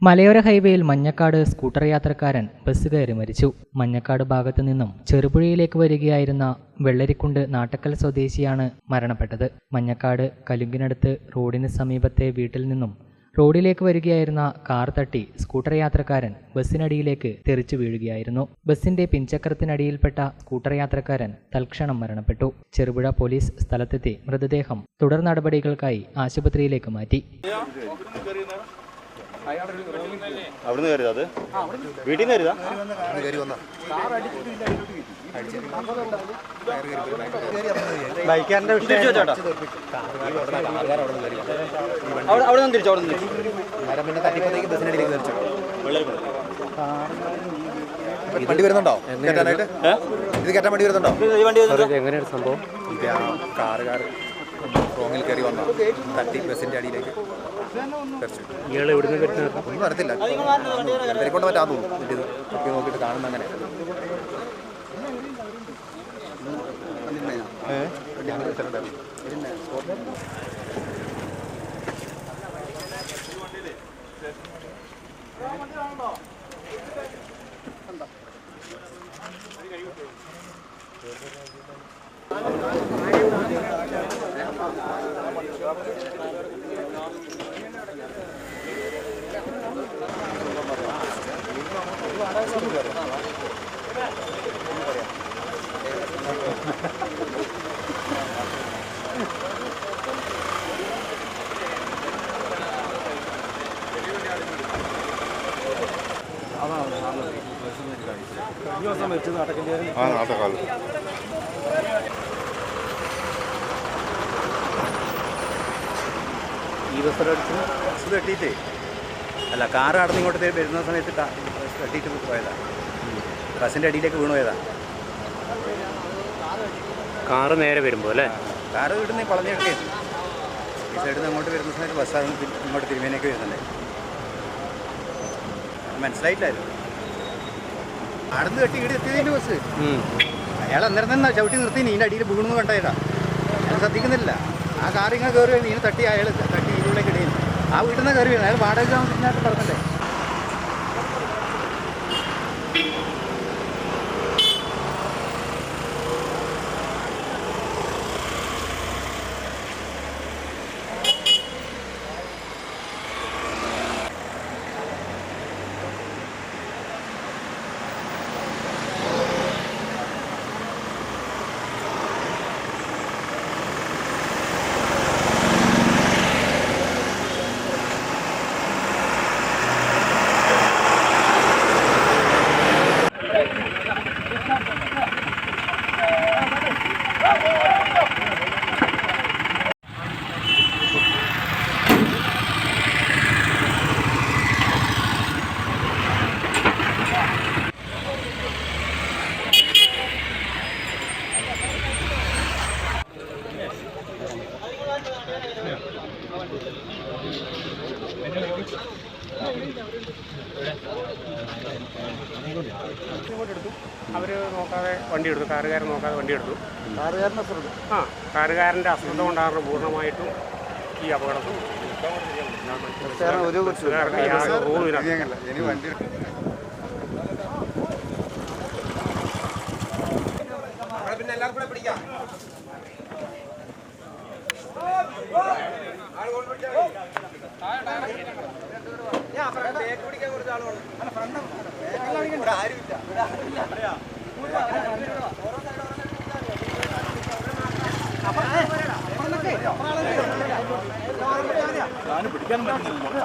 മലയോര ഹൈവേയിൽ മഞ്ഞക്കാട് സ്കൂട്ടർ യാത്രക്കാരൻ ബസ് കയറി മരിച്ചു. മഞ്ഞക്കാട് ഭാഗത്തു നിന്നും ചെറുപുഴയിലേക്ക് വരികയായിരുന്ന വെള്ളരിക്കുണ്ട് നാട്ടക്കൽ സ്വദേശിയാണ് മരണപ്പെട്ടത്. മഞ്ഞക്കാട് കലുങ്കിനടുത്ത് റോഡിന് സമീപത്തെ വീട്ടിൽ നിന്നും റോഡിലേക്ക് വരികയായിരുന്ന കാർ തട്ടി സ്കൂട്ടർ യാത്രക്കാരൻ ബസ്സിനടിയിലേക്ക് തെറിച്ചു വീഴുകയായിരുന്നു. ബസിന്റെ പിൻചക്രത്തിനടിയിൽപ്പെട്ട സ്കൂട്ടർ യാത്രക്കാരൻ തൽക്ഷണം മരണപ്പെട്ടു. ചെറുപുഴ പോലീസ് സ്ഥലത്തെത്തി മൃതദേഹം തുടർ നടപടികൾക്കായി ആശുപത്രിയിലേക്ക് മാറ്റി. അവിടുന്ന് കയറിയതാ അത്? വീട്ടിൽ നിന്ന് വിഷയം ബൈക്കാരന്റെ ചേട്ടാ അവിടെ അവിടെ നിന്ന് തിരിച്ചു അവിടെ നിന്ന് വണ്ടി വരുന്നുണ്ടോ? കയറ്റാനായിട്ട്? ഇത് കയറ്റാൻ വേണ്ടി വരുന്നുണ്ടോ? ഈ വണ്ടി എങ്ങനെയാണ് സംഭവം? ഇത് ആ കാറുകാർ റോങ്ങിൽ കയറി വന്നോ? തട്ടി ബസിന്റെ അടിയിലേക്ക്. ഇയാൾ എവിടുന്ന് വരുന്നത്? ഒന്നും അറിയത്തില്ല രണ്ടരെ കൊണ്ട് പറ്റാൻ തോന്നുന്നു എന്നിട്ട് ഇത് തപ്പി നോക്കിയിട്ട് കാണുന്ന അങ്ങനെ. Thank നാളത്തെ കാലം ഈ ബസ് അടിച്ചു ബസ് തട്ടിയിട്ടേ അല്ല കാർ നടന്ന് ഇങ്ങോട്ട് ദേ വരുന്ന സമയത്ത് ബസ് തട്ടിയിട്ട് പോയതാ. ബസ്സിന്റെ അടിയിലേക്ക് വീണു പോയതാ. കാറ് നേരെ വരുമ്പോൾ അല്ലേ? കാറ് ഇവിടുന്ന് വളഞ്ഞെടുക്കേ ഈ സൈഡിൽ നിന്ന് അങ്ങോട്ട് വരുന്ന സമയത്ത് ബസ് അങ്ങ് തിരി- ഇങ്ങോട്ട് തിരുമേനൊക്കെ വരുന്നുണ്ടേ. മനസ്സിലായിട്ടില്ലായിരുന്നു. ആടുന്ന് കെട്ടി ഇവിടെ എത്തിയതിന്റെ ബസ് അയാൾ അന്നേരം തന്നെ ചവിട്ടി നിർത്തി നീന്റെ അടിയിൽ വീണെന്ന് കണ്ടതാ. ഞാൻ ശ്രദ്ധിക്കുന്നില്ല. ആ കാർ ഇങ്ങനെ കയറി നീന് തട്ടി അയാൾ തട്ടി ഇതിലേക്ക് ഇടയിൽ ആ വീട്ടിൽ നിന്ന് കയറി വരുന്നത് അയാൾ വാടക താമസിക്കുന്നതായിട്ട് അവർ നോക്കാതെ വണ്ടി എടുത്തു. കാറുകാരൻ നോക്കാതെ വണ്ടി എടുത്തു. കാറുകാരന്റെ അശ്രദ്ധ ആ കാറുകാരന്റെ അശ്രദ്ധ കൊണ്ടാണ് പൂർണമായിട്ടും ഈ അപകടത്തിൽ പിന്നെ എല്ലാവർക്കും പിടിക്കാം. ഞാൻ പിടിക്കാൻ പറ്റില്ല